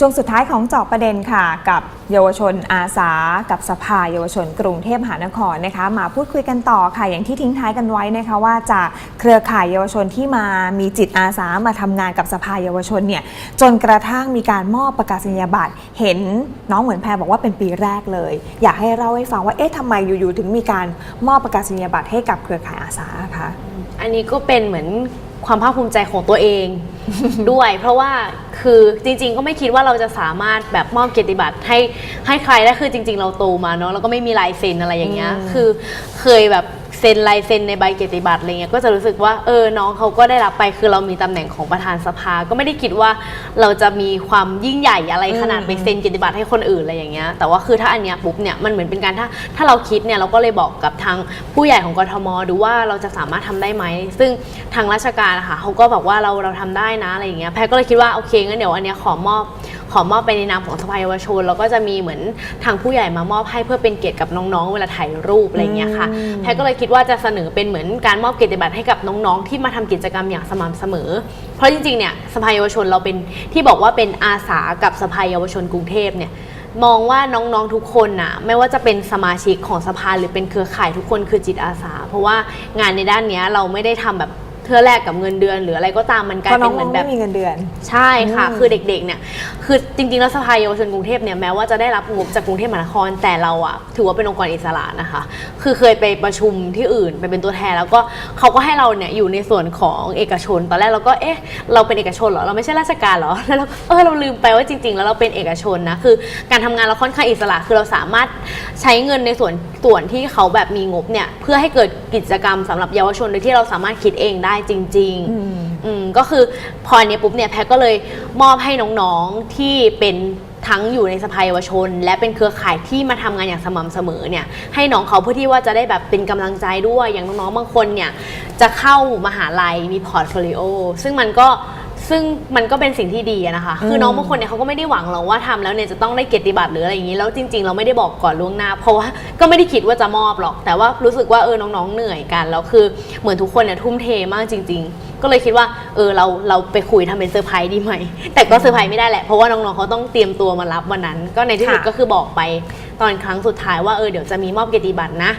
ช่วงสุดท้ายของจอบประเด็นค่ะ กับเยาวชนอาสา กับสภาเยาวชนกรุงเทพมหานครนะคะ มาพูดคุยกันต่อค่ะ อย่างที่ทิ้งท้ายกันไว้นะคะว่าจากเครือข่ายเยาวชนที่มามีจิตอาสามาทำงานกับสภาเยาวชนเนี่ยจนกระทั่งมีการมอบประกาศนียบัตรเห็นน้องเหมือนแพรบอกว่าเป็นปีแรกเลย อยากให้เล่าให้ฟังว่าเอ๊ะทำไมอยู่ๆถึงมีการมอบประกาศนียบัตรให้กับเครือข่ายอาสาคะอันนี้ก็เป็นเหมือนความภาคภูมิใจของตัวเอง ด้วย เพราะว่าคือจริง ๆ ก็ไม่คิดว่าเราจะสามารถแบบมอบเกียรติบัตรให้ให้ใครได้คือจริง ๆ เราโตมาเนาะแล้วก็ไม่มีลายเซ็นอะไรอย่างเงี้ยอืมคือเคยแบบ เซ็นลายเซ็นในใบเกียรติบัตรอะไรเงี้ยก็จะรู้สึกว่าเออน้องเขาก็ได้รับไปคือเรามีตำแหน่งของประธานสภา ก็ไม่ได้คิดว่าเราจะมีความยิ่งใหญ่อะไรขนาดไปเซ็นเกียรติบัตรให้คนอื่นอะไรอย่างเงี้ยแต่ว่าคือถ้าอันเนี้ยปุ๊บเนี่ยมันเหมือนเป็นการถ้าถ้าเราคิดเนี่ยเราก็เลยบอกกับทางผู้ใหญ่ของกทมดูว่าเราจะสามารถทำได้ไหมซึ่งทางราชการอะค่ะเขาก็บอกว่าเราเราทำได้นะอะไรอย่างเงี้ยแพรก็เลยคิดว่าโอเคงั้นเดี๋ยวอันเนี้ยขอมอบ ขอมอบไปในนามของสภาเยาวชน แล้วก็จะมีเหมือนทางผู้ใหญ่มามอบให้เพื่อเป็นเกียรติกับน้องๆ เวลาถ่ายรูปอะไรอย่างเงี้ยค่ะอืมแพรก็เลยคิดว่าจะเสนอเป็นเหมือนการมอบเกียรติบัตรให้กับน้องๆ ที่มาทำกิจกรรมอย่างสม่ำเสมอ เพราะจริงๆเนี่ยสภาเยาวชนเราเป็นที่บอกว่าเป็นอาสากับสภาเยาวชนกรุงเทพเนี่ยมองว่าน้องๆทุกคนน่ะไม่ว่าจะเป็นสมาชิกของสภาหรือเป็นเครือข่ายทุกคนคือจิตอาสา เพราะว่างานในด้านเนี้ยเราไม่ได้ทำแบบ เพื่อแลกกับเงินเดือน หรืออะไรก็ตามมันกลาเพยราะน้เป็อนงเหมือนๆแบบ ไม่มีเงินเดือน ใช่ค่ะอืมคือเด็กๆ เนี่ย คือจริงๆ แล้วสภาเยาวชนกรุงเทพเนี่ย แม้ว่าจะได้รับงบจากกรุงเทพมหานคร แต่เราอะถือว่าเป็นองค์กรอิสระนะคะ คือเคยไปประชุมที่อื่นไปเป็นตัวแทน แล้วก็เขาก็ให้เราเนี่ยอยู่ในส่วนของเอกชน ตอนแรกเราก็ เอ๊ะ เราเป็นเอกชนเหรอ เราไม่ใช่ราชการเหรอ แล้วเราก็เออ เราลืมไปว่าจริง ๆ แล้วเราเป็นเอกชนนะ คือการทำงานเราค่อนข้างอิสระ คือเราสามารถใช้เงินในส่วนส่วนที่เขาแบบมีงบเนี่ย เพื่อให้เกิดกิจกรรมสำหรับเยาวชนโดยที่เราสามารถคิดเองได้จริงๆอืมอืมก็คือพออันเนี้ยปุ๊บเนี่ยแพทก็เลยมอบให้น้องๆที่เป็นทั้งอยู่ในสภาเยาวชน และเป็นเครือข่ายที่มาทำงานอย่างสม่ำเสมอเนี่ยให้น้องเขาเพื่อที่ว่าจะได้แบบเป็นกำลังใจด้วยอย่างน้องๆบางคนเนี่ยจะเข้ามหาลัยมีพอร์ตโฟลิโอซึ่งมันก็ ซึ่งมันก็เป็นสิ่งที่ดีอะนะคะ คือน้องบางคนเนี่ยเขาก็ไม่ได้หวังหรอกว่าทำแล้วเนี่ยจะต้องได้เกียรติบัตรหรืออะไรอย่างนี้ แล้วจริง ๆ เราไม่ได้บอกก่อนล่วงหน้า เพราะว่าก็ไม่ได้คิดว่าจะมอบหรอก แต่ว่ารู้สึกว่าเออน้องๆเหนื่อยกัน แล้วคือเหมือนทุกคนเนี่ยทุ่มเทมากจริง ๆ ก็เลยคิดว่าเออเราเราไปคุยทำเป็นเซอร์ไพรส์ดีไหม แต่ก็เซอร์ไพรส์ไม่ได้แหละ เพราะว่าน้องๆเขาต้องเตรียมตัวมารับวันนั้น ก็ในที่สุดค่ะ ก็คือบอกไปตอนครั้งสุดท้ายว่าเออเดี๋ยวจะมีมอบเกียรติบัตรนะ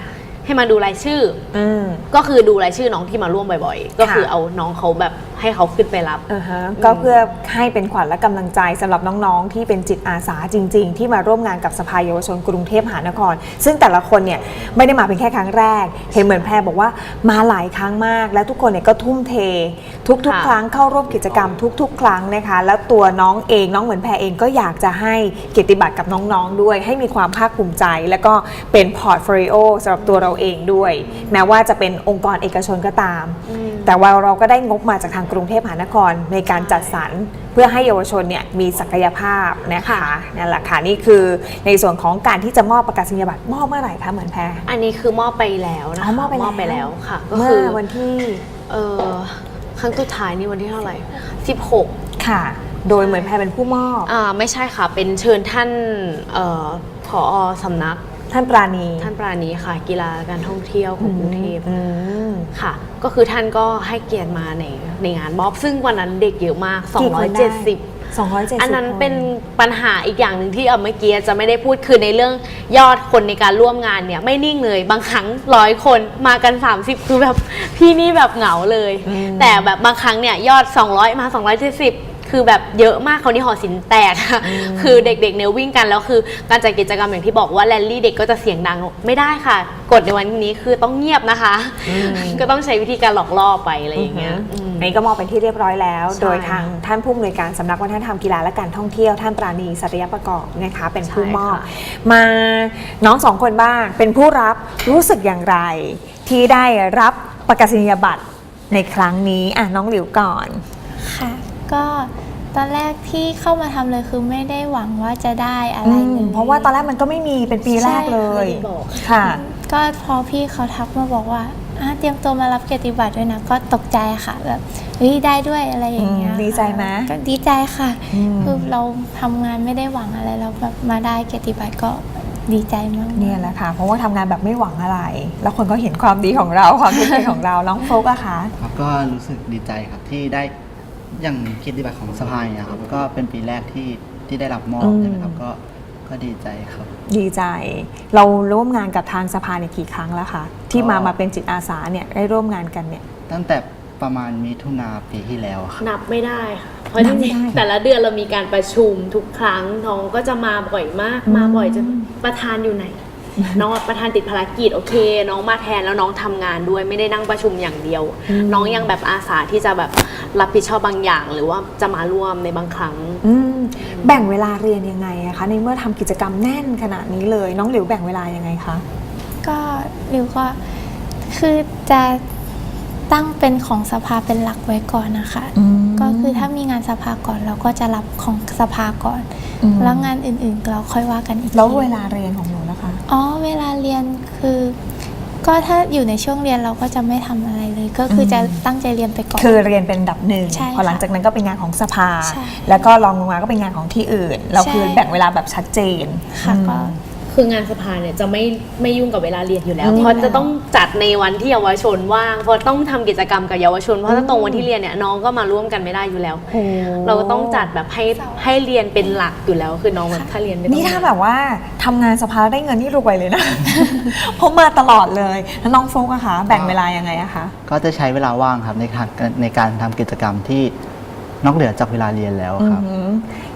ให้มาดูรายชื่อ อืม ก็คือดูรายชื่อน้องที่มาร่วมบ่อยๆ ก็คือค่ะ เอาน้องเขาแบบ ให้เขาขึ้นไปรับอ่าฮะก็เพื่อให้เป็นขวัญและกำลังใจสำหรับน้องๆ ที่เป็นจิตอาสาจริง ๆ ที่มาร่วมงานกับสภาเยาวชนกรุงเทพมหานคร ซึ่งแต่ละคนเนี่ยไม่ได้มาเป็นแค่ครั้งแรก เห็นเหมือนแพรบอกว่ามาหลายครั้งมาก และทุกคนเนี่ยก็ทุ่มเท ทุกค่ะๆครั้งเข้าร่วมกิจกรรมทุก ๆ ครั้งนะคะ แล้วตัวน้องเองน้องเหมือนแพรเองก็อยากจะให้เกียรติบัตรกับน้องๆด้วย ให้มีความภาคภูมิใจ แล้วก็เป็นพอร์ตโฟลิโอสำหรับตัวเราเองด้วย แม้ว่าจะเป็นองค์กรเอกชนก็ตาม แต่ว่าเราก็ได้งบมาจากทางกรุงเทพมหานครในการจัดสรรเพื่อให้เยาวชนเนี่ยมีศักยภาพนะคะค่ะนั่นแหละค่ะนี่คือในส่วนของการที่จะมอบประกาศนียบัตรมอบเมื่อไหร่คะเหมือนแพรอันนี้คือมอบไปแล้วนะอ๋อคะมอบไปแล้วไปแล้วค่ะ ก็เมื่คืออวันที่เออ ครั้งสุดท้ายนี่วันที่เท่าไหร่ 16 ค่ะ โดยเหมือนแพรเป็นผู้มอบ อ่าไม่ใช่ค่ะ เป็นเชิญท่านเอ่อผอสำนัก ท่านปราณีท่านปราณีค่ะ กีฬาการท่องเที่ยวของกรุงเทพอืม ค่ะ ก็คือท่านก็ให้เกียรติมาในในงานมอบ ซึ่งวันนั้นเด็กเยอะมาก กี่คนได้ 270 270อันนั้นคเป็นปัญหาอีกอย่างหนึ่งที่เอาเมื่อกี้จะไม่ได้พูดคือในเรื่องยอดคนในการร่วมงานเนี่ยไม่นิ่งเลย บางครั้งร้อยคนมากัน 30 คือแบบพี่นี่แบบเหงาเลยอืมแต่แบบบางครั้งเนี่ยยอด 200 มา 270 คือแบบเยอะมากเขาวนี่หอศิลป์แตกอะคือเด็กๆเนี่ยวิ่งกันแล้วคือการจัดกิจกรรมอย่างที่บอกว่าแรลลี่เด็กก็จะเสียงดังไม่ได้ค่ะ กฎในวันนี้คือต้องเงียบนะคะ ก็ต้องใช้วิธีการหลอกล่อไปอะไรอย่างเงี้ยอืมอันนี้ก็มอบเป็นที่เรียบร้อยแล้วใช่โดยทางท่านผู้อำนวยการสำนักวัฒนธรรมกีฬาและการท่องเที่ยวท่านปราณีสัตยประกอบนะคะเป็นผู้มอบใช่ค่ะมาน้องสองคนบ้างเป็นผู้รับรู้สึกอย่างไร ที่ได้รับประกาศนียบัตรในครั้งนี้อะน้องหลิวก่อนค่ะ ก็ ตอนแรกที่เข้ามาทำเลยคือไม่ได้หวังว่าจะได้อะไรเลยเพราะว่าตอนแรกมันก็ไม่มีเป็นปีแรกเลยใช่ค่ะไม่ได้บอกค่ะ ก็พอพี่เขาทักมาบอกว่าอะเตรียมตัวมารับเกียรติบัตรด้วยนะ ก็ตกใจค่ะแบบเฮ้ยได้ด้วยอะไรอย่างเงี้ยอืมดีใจไหม ก็ดีใจค่ะ อืม คือเราทำงานไม่ได้หวังอะไรเราแบบมาได้เกียรติบัตรก็ดีใจมากๆ เนี่ยแหละค่ะ เพราะว่าทำงานแบบไม่หวังอะไร แล้วคนก็เห็นความดีของเรา ความทุ่มเทของเราน้องโฟกอะคะ ครับก็รู้สึกดีใจครับที่ได้ อย่างเกียรติบัตรของสภาเนี่ยครับก็เป็นปีแรกที่ที่ได้รับมอบอืมใช่ไหมครับก็ก็ดีใจครับ ดีใจ เราร่วมงานกับทางสภาเนี่ยกี่ครั้งแล้วคะที่มาก็มาเป็นจิตอาสาเนี่ยได้ร่วมงานกันเนี่ย ตั้งแต่ประมาณมิถุนาปีที่แล้วครับนับไม่ได้ค่ะเพราะนัจบไม่ริงได้ๆแต่ละเดือนเรามีการประชุมทุกครั้งน้องก็จะมาบ่อยมาก มาบ่อยจนประธานอยู่ไหน น้องประธานติดภารกิจโอเค น้องมาแทนแล้วน้องทำงานด้วยไม่ได้นั่งประชุมอย่างเดียว น้องยังแบบอาสาที่จะแบบ รับผิดชอบบางอย่าง หรือว่าจะมาร่วมในบางครั้ง อืมแบ่งเวลาเรียนยังไงอะคะในเมื่อทำกิจกรรมแน่นขนาดนี้เลย น้องหลิวแบ่งเวลายังไงคะ ก็ริวก็คือจะตั้งเป็นของสภาเป็นหลักไว้ก่อนนะคะ อืม ก็คือถ้ามีงานสภาก่อนเราก็จะรับของสภาก่อน อืมแล้วงานอื่นๆเราค่อยว่ากันอีกทีแล้วเวลาเรียนของหนูนะคะ อ๋อเวลาเรียนคือ ก็ถ้าอยู่ในช่วงเรียนเราก็จะไม่ทำอะไรเลย ก็คือจะตั้งใจเรียนไปก่อน คือเรียนเป็นอันดับหนึ่งใช่ค่ะพอหลังจากนั้นก็เป็นงานของสภาใช่แล้วก็รองลงมาก็เป็นงานของที่อื่น เราใช่คือแบ่งเวลาแบบชัดเจนค่ะอืมก็ คืองานสภาเนี่ยจะไม่ไม่ยุ่งกับเวลาเรียนอยู่แล้วอืมเพราะจะต้องจัดในวันที่เยาวชนว่างเพราะต้องทำกิจกรรมกับเยาวชน เพราะถ้าตรงวันที่เรียนเนี่ยน้องก็มาร่วมกันไม่ได้อยู่แล้วโอ้เราก็ต้องจัดแบบให้ให้เรียนเป็นหลักอยู่แล้ว คือน้องแบบถ้าเรียนไม่ต้องนี่ถ้าแบบว่าทำงานสภาได้เงินนี่รวยเลยนะเพราะมาตลอดเลยแล้วน้องฟลุกอะคะแบ่งเวลายังไงอะคะก็จะใช้เวลาว่างครับในการในการทำกิจกรรมที่ นอกเหนือจากเวลาเรียนแล้วครับ อือหือ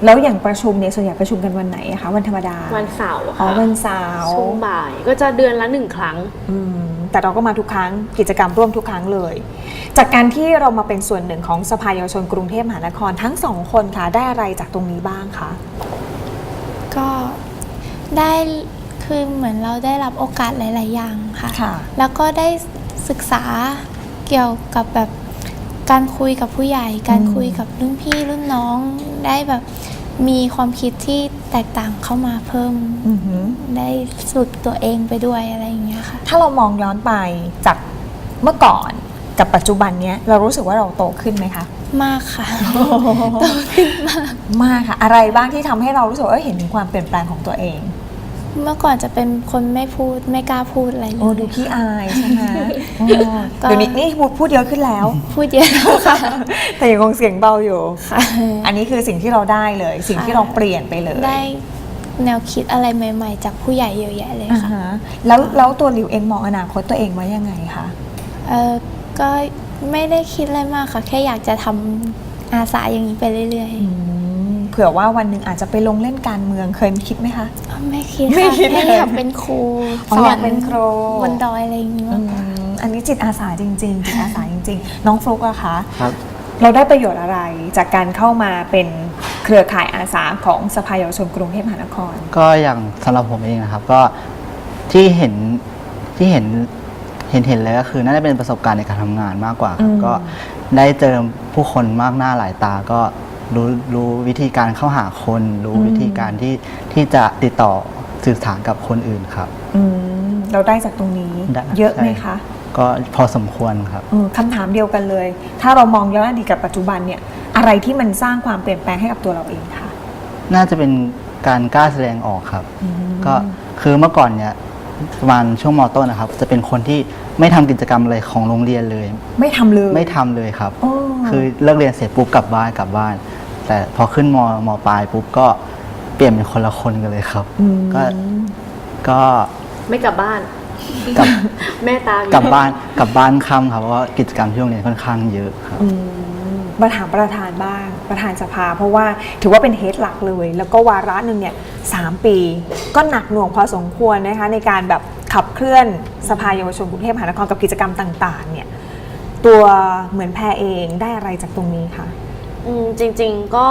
แล้วอย่างประชุมเนี่ยส่วนใหญ่ประชุมกันวันไหนอะคะวันธรรมดาวันเสาร์อ๋อค่ะวันเสาร์ช่วงบ่ายก็จะเดือนละหนึ่งครั้ง อืมแต่เราก็มาทุกครั้งกิจกรรมร่วมทุกครั้งเลย จากการที่เรามาเป็นส่วนหนึ่งของสภาเยาวชนกรุงเทพมหานครทั้งสองคนค่ะได้อะไรจากตรงนี้บ้างคะ ก็ได้คือเหมือนเราได้รับโอกาสหลาย ๆ อย่างค่ะ ค่ะ แล้วก็ได้ศึกษาเกี่ยวกับแบบ การคุยกับผู้ใหญ่ การอืมคุยกับรุ่นพี่รุ่นน้องได้แบบมีความคิดที่แตกต่างเข้ามาเพิ่มอือหือ ได้ฝึกตัวเองไปด้วยอะไรอย่างเงี้ยค่ะ ถ้าเรามองย้อนไปจากเมื่อก่อนกับปัจจุบันเนี้ยเรารู้สึกว่าเราโตขึ้นไหมคะ มากค่ะมากค่ะ อะไรบ้างที่ทำให้เรารู้สึกว่าเอ้ยเห็นถึงความเปลี่ยนแปลงของตัวเอง เมื่อก่อนจะเป็นคนไม่พูดไม่กล้าพูดอะไรเลโอ้ยดูขี้อายใช่ไหมโอ้ก็ เดี๋ยวนี้นี่พูดพูดเยอะขึ้นแล้ว พูดเยอะแล้วค่ะ แต่ยังคงเสียงเบาอยู่ ค่ะ อันนี้คือสิ่งที่เราได้เลย สิ่งที่เราเปลี่ยนไปเลยได้แนวคิดอะไรใหม่ ๆ จากผู้ใหญ่เยอะแยะเลยอ่าค่ะฮะแล้วแล้วตัวหลิวเองมองอนาคตตัวเองไว้ยังไงคะ เออก็ไม่ได้คิดอะไรมากค่ะ แค่อยากจะทำอาสาอย่างนี้ไปเรื่อย อืม เผื่อว่าวันหนึ่งอาจจะไปลงเล่นการเมืองเคยคิดไหมคะๆอ๋อไม่คิดไม่ค่ะคิดแค่เลยอยากเป็นครูอ๋ออยากเป็นครูบนดอยอะไรอย่างนี้มากกว่าอืมอันนี้จิตอาสาจริง ๆ จิตอาสาจริง ๆ น้องฟลุกอะคะครับเราได้ประโยชน์อะไรจากการเข้ามาเป็นเครือข่ายอาสาของสภาเยาวชนกรุงเทพมหานคร ก็อย่างสำหรับผมเองนะครับก็ที่เห็นที่เห็นเห็นเห็นเลยก็คือน่าจะเป็นประสบการณ์ในการทำงานมากกว่าครับอืมก็ได้เจอผู้คนมากหน้าหลายตาก็ รู้รู้วิธีการเข้าหาคน รู้วิธีการที่ที่จะติดต่อสื่อสารกับคนอื่นครับ อืมเราได้จากตรงนี้ได้เยอะไหมใช่ คะก็พอสมควรครับ เออคำถามเดียวกันเลย ถ้าเรามองย้อนอดีตกับปัจจุบันเนี่ย อะไรที่มันสร้างความเปลี่ยนแปลงให้กับตัวเราเองคะน่าจะเป็นการกล้าแสดงออกครับ อืม ก็คือเมื่อก่อนเนี่ยประมาณช่วงมต้นนะครับ จะเป็นคนที่ไม่ทำกิจกรรมอะไรของโรงเรียนเลย ไม่ทำเลย ไม่ทำเลยครับ โอ้ คือเลิกเรียนเสร็จปุ๊บกลับบ้านกลับบ้าน แต่พอขึ้นมมปลายปุ๊บก็เปลี่ยนเป็นคนละคนกันเลยครับ อืมก็ ก็ไม่กลับบ้าน กลับ แม่ตามอยู่กลับบ้านกลับบ้านค่ำครับเพราะว่ากิจกรรมที่โรงเรียนค่อนข้างเยอะครับ อืมมาถามประธานบ้าง ประธานสภา เพราะว่าถือว่าเป็นเฮดหลักเลย แล้วก็วาระหนึ่งเนี่ยสามปี ก็หนักหน่วงพอสมควรนะคะในการแบบขับเคลื่อนสภาเยาวชนกรุงเทพมหานครกับกิจกรรมต่าง ๆ เนี่ย ตัวเหมือนแพรเองได้อะไรจากตรงนี้คะ อืมจริง ๆก็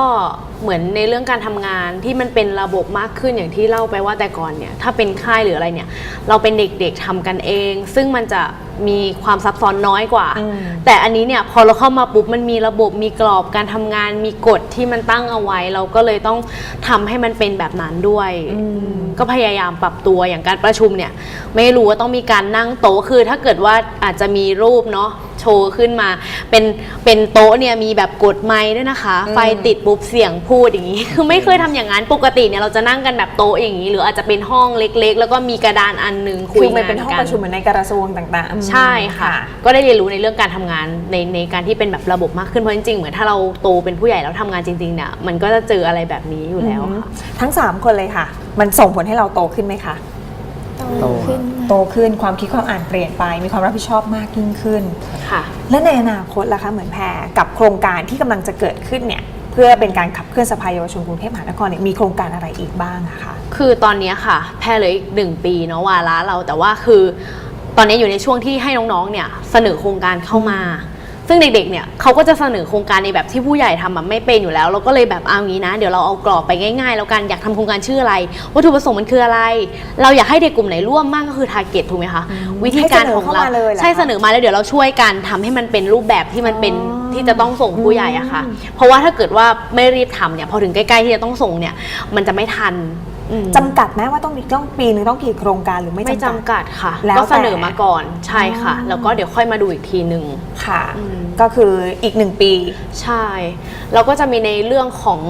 เหมือนในเรื่องการทำงานที่มันเป็นระบบมากขึ้นอย่างที่เล่าไปว่าแต่ก่อนเนี่ยถ้าเป็นค่ายหรืออะไรเนี่ย เราเป็นเด็กๆทำกันเอง ซึ่งมันจะมีความซับซ้อนน้อยกว่าอืมแต่อันนี้เนี่ยพอเราเข้ามาปุ๊บมันมีระบบมีกรอบการทำงานมีกฎที่มันตั้งเอาไว้ เราก็เลยต้องทำให้มันเป็นแบบนั้นด้วยอืมก็พยายามปรับตัวอย่างการประชุมเนี่ย ไม่รู้ว่าต้องมีการนั่งโต๊ะคือ ถ้าเกิดว่าอาจจะมีรูปเนาะโชว์ขึ้นมา เป็นเป็นโต๊ะเนี่ยมีแบบกดไม้ด้วยนะคะ ไฟติดปุ๊บเสียงพูพูดอย่างนี้ คือไม่เคยทำอย่างนั้นปกติเนี่ยเราจะนั่งกันแบบโต๊ะอย่างนี้ หรืออาจจะเป็นห้องเล็ก ๆ แล้วก็มีกระดานอันหนึงคุคืยอมันงานเป็นห้องกัประชุมเหมือนในกระทรวงต่างๆอืมใช่ค่ะ ก็ได้เรียนรู้ในเรื่องการทำงานในในการที่เป็นแบบระบบมากขึ้นเพราะจริงๆเหมือนถ้าเราโตเป็นผู้ใหญ่แล้วทำงานจริงๆเนี่ยมันก็จะเจออะไรแบบนี้อยู่แล้วอืมค่ะทั้ง 3 คนเลยค่ะ มันส่งผลให้เราโตขึ้นไหมคะโตขึ้นมาโตขึ้นความคิดความอ่านเปลี่ยนไป มีความรับผิดชอบมากยิ่งขึ้นค่ะและในอนาคตล่ะคะเหมือนแพรกับโครงการที่กำลังจะเกิดขึ้นเนี่ย เพื่อเป็นการขับเคลื่อนสภาเยาวชนกรุงเทพมหานครเนี่ยมีโครงการอะไรอีกบ้างอะคะคือตอนเนี้ยค่ะ แพรเหลยอีกหนึ่งปีเนาะวาระเราแต่ว่าคือตอนนี้อยู่ในช่วงที่ให้น้องๆเนี่ยเสนอโครงการเข้ามา ซึ่งเด็กๆเนี่ยเขาก็จะเสนอโครงการในแบบที่ผู้ใหญ่ทำแบบไม่เป็นอยู่แล้ว เราก็เลยแบบเอางี้นะ เดี๋ยวเราเอากรอบไปง่ายๆ แล้วกันอยากทำโครงการชื่ออะไร วัตถุประสงค์มันคืออะไร เราอยากให้เด็กกลุ่มไหนร่วมมากก็คือทาร์เก็ตถูกไหมคะวิธีการของเราให้เสนอเข้ามาเลยเหรอคะใช่เสนอมาแล้วเดี๋ยวเราช่วยกันทำให้มันเป็นรูปแบบที่มันเป็นอ๋อ ที่จะต้องส่งผู้ใหญ่อะค่ะ เพราะว่าถ้าเกิดว่าไม่รีบทำเนี่ยพอถึงใกล้ๆที่จะต้องส่งเนี่ยมันจะไม่ทันอืมจำกัดไหมว่าต้องมีต้องปีหนึงต้องกี่โครงการหรือไม่ไม่จำกัดจำกัดค่ะ แล้วก็เสนอแต่มาก่อนใช่ค่ะอ๋อแล้วก็เดี๋ยวค่อยมาดูอีกทีหนึ่ง ค่ะ อืม ก็คืออีกหนึ่งปี ใช่แล้วก็จะมีในเรื่องของ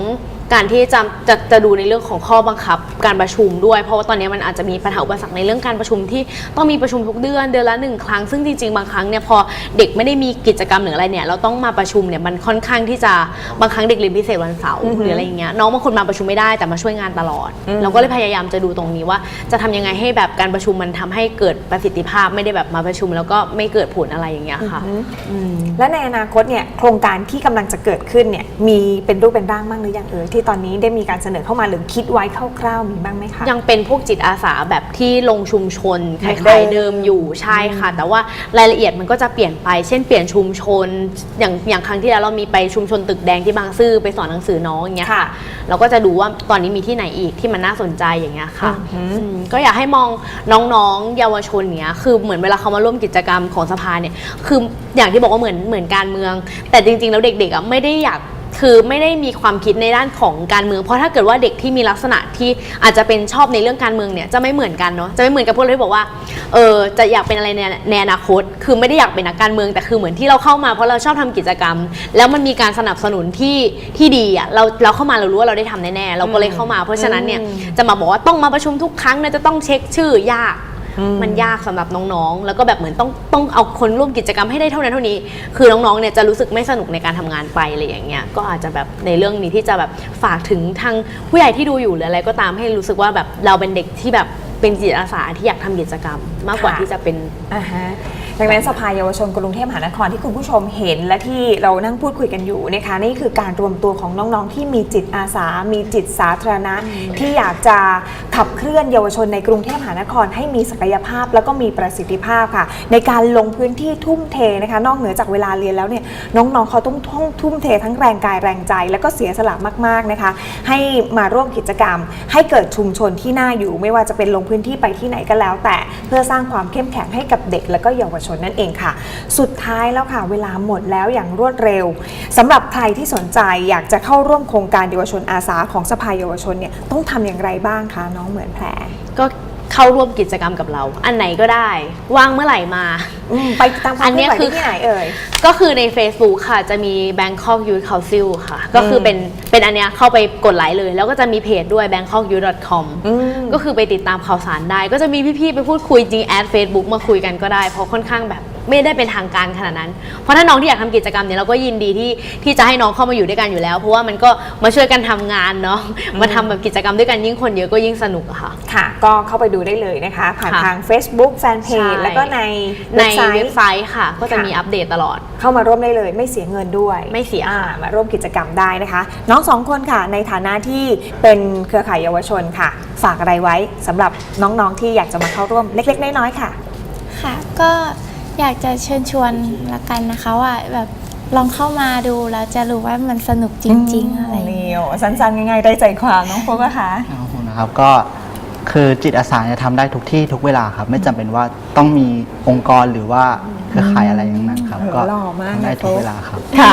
การที่จะจะจะดูในเรื่องของข้อบังคับ การประชุมด้วย เพราะว่าตอนนี้มันอาจจะมีปัญหาอุปสรรคในเรื่องการประชุมที่ต้องมีประชุมทุกเดือนเดือนละหนึ่งครั้งซึ่งจริงๆบางครั้งเนี่ยพอเด็กไม่ได้มีกิจกรรมหรืออะไรเนี่ยเราต้องมาประชุมเนี่ยมันค่อนข้างที่จะบางครั้งเด็กเรียนพิเศษวันเสาร์อือฮึหรืออะไรอย่างเงี้ยน้องบางคนมาประชุมไม่ได้แต่มาช่วยงานตลอดอืมเราก็เลยพยายามจะดูตรงนี้ว่า จะทำยังไงให้แบบการประชุมมันทำให้เกิดประสิทธิภาพไม่ได้แบบมาประชุม แล้วก็ไม่เกิดผลอะไรอย่างเงี้ยค่ะอือฮึอืมและในอนาคตเนี่ยโครงการที่กำลังจะเกิดขึ้นเนี่ยมีเป็นรูปเป็นร่างบ้างหรือยังเอ่ยที่ตอนนี้ได้มีการเสนอเข้ามาหรือคิดไว้คร่าวๆมีบ้างไหมคะ ยังเป็นพวกจิตอาสาแบบที่ลงชุมชนคเหมือนล้ายเดิมๆเดิมอยู่ใช่ค่ะ แต่ว่ารายละเอียดมันก็จะเปลี่ยนไป เช่นเปลี่ยนชุมชน อย่างอย่างครั้งที่แล้วเรามีไปชุมชนตึกแดงที่บางซื่อไปสอนหนังสือน้องอย่างเงี้ยค่ะ เราก็จะดูว่าตอนนี้มีที่ไหนอีกที่มันน่าสนใจอย่างเงี้ยค่ะอือหืออืมก็อยากให้มองน้องๆ เยาวชนเนี้ยคือเหมือนเวลาเขามาร่วมกิจกรรมของสภาเนี่ยคืออย่างที่บอกว่าเหมือนเหมือนการเมือง แต่จริงๆแล้วเด็กๆอะไม่ได้อยาก คือไม่ได้มีความคิดในด้านของการเมือง เพราะถ้าเกิดว่าเด็กที่มีลักษณะที่อาจจะเป็นชอบในเรื่องการเมืองเนี่ยจะไม่เหมือนกันเนาะจะไม่เหมือนกับพวกเราที่บอกว่าเออจะอยากเป็นอะไรในในอนาคต คือไม่ได้อยากเป็นนักการเมือง แต่คือเหมือนที่เราเข้ามาเพราะเราชอบทำกิจกรรม แล้วมันมีการสนับสนุนที่ที่ดีอะเราเราเข้ามาเรารู้ว่าเราได้ทำแน่ๆเราก็เลยเข้ามา เพราะฉะนั้นเนี่ยอืมจะมาบอกว่าต้องมาประชุมทุกครั้งเนี่ยจะต้องเช็คชื่อยากอื มมันยากสำหรับน้องๆ แล้วก็แบบเหมือนต้องต้องเอาคนร่วมกิจกรรมให้ได้เท่านั้นเท่านี้ คือน้องๆ เนี่ยจะรู้สึกไม่สนุกในการทำงานไปอะไรอย่างเงี้ย ก็อาจจะแบบในเรื่องนี้ที่จะแบบฝากถึงทางผู้ใหญ่ที่ดูอยู่หรืออะไรก็ตามให้รู้สึกว่าแบบเราเป็นเด็กที่แบบเป็นจิตอาสาที่อยากทำกิจกรรม มากกว่าค่ะที่จะเป็นอ่าฮะ ดังนั้นสภาเยาวชนกรุงเทพมหานครที่คุณผู้ชมเห็นและที่เรานั่งพูดคุยกันอยู่นะคะนี่คือการรวมตัวของน้องๆ ที่มีจิตอาสา มีจิตสาธารณะ ที่อยากจะขับเคลื่อนเยาวชนในกรุงเทพมหานคร ให้มีศักยภาพแล้วก็มีประสิทธิภาพค่ะ ในการลงพื้นที่ทุ่มเทนะคะ นอกเหนือจากเวลาเรียนแล้วเนี่ยน้องๆเขาต้องท่องทุ่มเททั้งแรงกายแรงใจ แล้วก็เสียสละมากๆนะคะ ให้มาร่วมกิจกรรม ให้เกิดชุมชนที่น่าอยู่ ไม่ว่าจะเป็นลงพื้นที่ไปที่ไหนก็แล้ว แต่เพื่อสร้างความเข้มแข็งให้กับเด็กและก็เยาวชนนั่นเองค่ะ สุดท้ายแล้วค่ะ เวลาหมดแล้วอย่างรวดเร็วสำหรับใครที่สนใจอยากจะเข้าร่วมโครงการเยาวชนอาสาของสภาเยาวชนเนี่ยต้องทำอย่างไรบ้างคะน้องเหมือนแผลก็ เข้าร่วมกิจกรรมกับเรา อันไหนก็ได้ ว่างเมื่อไหร่มา อืมไปตามความอันเคเนี้ลื่อนยไหวคือ ได้ที่ไหนเอ่ย ก็คือใน Facebook ค่ะ จะมี Bangkok Youth Council ค่ะ ก็คือเป็นเป็นอันเนี้ยเข้าไปกดไลค์เลย แล้วก็จะมีเพจด้วย bangkokyouth.com อืมก็คือไปติดตามข่าวสารได้ ก็จะมีพี่ๆ ไปพูดคุยจริงแอด Facebook มาคุยกันก็ได้ เพราะค่อนข้างแบบ ไม่ได้เป็นทางการขนาดนั้น เพราะถ้าน้องที่อยากทำกิจกรรมเนี่ยเราก็ยินดีที่ที่จะให้น้องเข้ามาอยู่ด้วยกันอยู่แล้ว เพราะว่ามันก็มาช่วยกันทำงานเนาะมาทำแบบกิจกรรมด้วยกันยิ่งคนเยอะก็ยิ่งสนุกอะค่ะค่ะ ก็เข้าไปดูได้เลยนะคะ ผ่านค่ะทาง Facebook แฟนเพจใช่แล้วก็ในในเว็บไซเว็บต์ไซต์ค่ะ ก็จะค่ะมีอัปเดตตลอด เข้ามาร่วมได้เลย ไม่เสียเงินด้วย ไม่เสียอ่ามาร่วมกิจกรรมได้นะคะ น้องสองคนค่ะ ในฐานะที่เป็นเครือข่ายเยาวชนค่ะ ฝากอะไรไว้สำหรับน้องๆที่อยากจะมาเข้าร่วมเล็ก ๆ น้อยๆค่ะ ค่ะก็ อยากจะเชิญชวนละกันนะคะว่าแบบลองเข้ามาดูแล้วจะรู้ว่ามันสนุกจริง ๆ อะไรอย่างนี่เงี้ยโอ้สั้นๆ ง่ายๆ ได้ใจความน้องโฟกอะคะครับผมนะครับก็คือจิตอาสาเนี่ยทำได้ทุกที่ทุกเวลาครับ ไม่จำเป็นว่าต้องมีองค์กรหรือว่าเครือข่ายอะไรอย่างนั้นครับโอ้โห ก็หล่อมากทำได้นะทุกโฟกเวลาครับค่ะ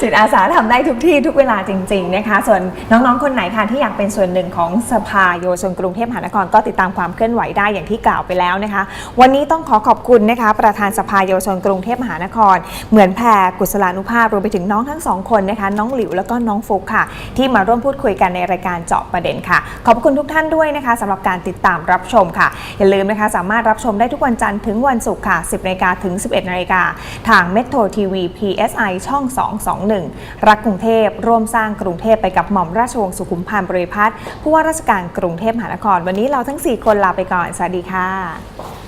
จิตอาสาทำได้ทุกที่ทุกเวลาจริง ๆนะคะ ส่วนน้องๆคนไหนค่ะที่อยากเป็นส่วนหนึ่งของสภาเยาวชนกรุงเทพมหานครก็ติดตามความเคลื่อนไหวได้อย่างที่กล่าวไปแล้วนะคะ วันนี้ต้องขอขอบคุณนะคะ ประธานสภาเยาวชนกรุงเทพมหานคร เหมือนแพรกุศลานุภาพรวมไปถึงน้องทั้งสองคนนะคะ น้องหลิวแล้วก็น้องฟุกค่ะ ที่มาร่วมพูดคุยกันในรายการเจาะประเด็นค่ะ ขอบคุณทุกท่านด้วยนะคะสำหรับการติดตามรับชมค่ะ อย่าลืมนะคะสามารถรับชมได้ทุกวันจันทร์ถึงวันศุกร์ค่ะ 10นาฬิกาถึง 11นาฬิกาทางเมโทรทีวี PSI ช่อง 221 รักกรุงเทพร่วมสร้างกรุงเทพไปกับหม่อมราชวงศ์สุขุมพันธ์บริพัตรผู้ว่าราชการกรุงเทพมหานคร วันนี้เราทั้ง 4 คนลาไปก่อน สวัสดีค่ะ